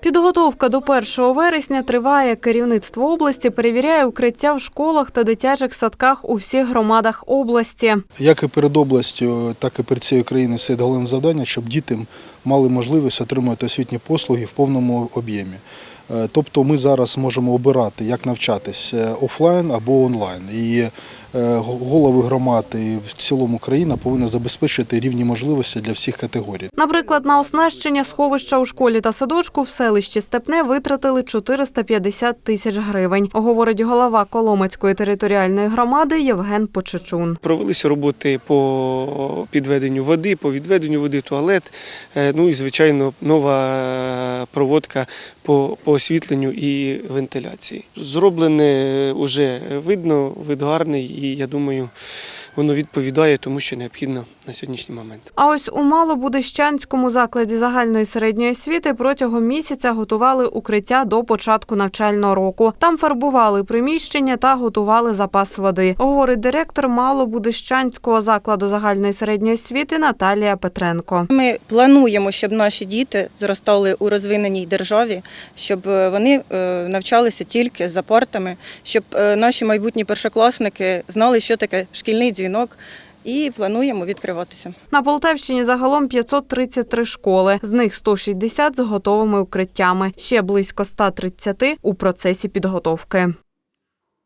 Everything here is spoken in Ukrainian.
Підготовка до 1 вересня триває. Керівництво області перевіряє укриття в школах та дитячих садках у всіх громадах області. Як і перед областю, так і перед цією країною стоїть головним завдання, щоб діти мали можливість отримувати освітні послуги в повному об'ємі. Е, Тобто ми зараз можемо обирати, як навчатись е, офлайн або онлайн. І е, голови громад і в цілому країна повинна забезпечити рівні можливості для всіх категорій. Наприклад, на оснащення сховища у школі та садочку в селищі Степне витратили 450 тисяч гривень, говорить голова Коломацької територіальної громади Євген Почечун. Провелися роботи по підведенню води, по відведенню води, туалет. Ну і звичайно, нова проводка по, по освітленню і вентиляції. Зроблене вже видно, вид гарний, і я думаю, воно відповідає тому, що необхідно на сьогоднішній момент. А ось у Малобудищанському закладі загальної середньої освіти протягом місяця готували укриття до початку навчального року. Там фарбували приміщення та готували запас води, говорить директор Малобудищанського закладу загальної середньої освіти Наталія Петренко. Ми плануємо, щоб наші діти зростали у розвиненій державі, щоб е, вони е, навчалися тільки за партами, щоб е, наші майбутні першокласники знали, що таке шкільний дзвінок, і плануємо відкриватися. На Полтавщині загалом 533 школи, з них 160 з готовими укриттями. Ще близько 130 у процесі підготовки.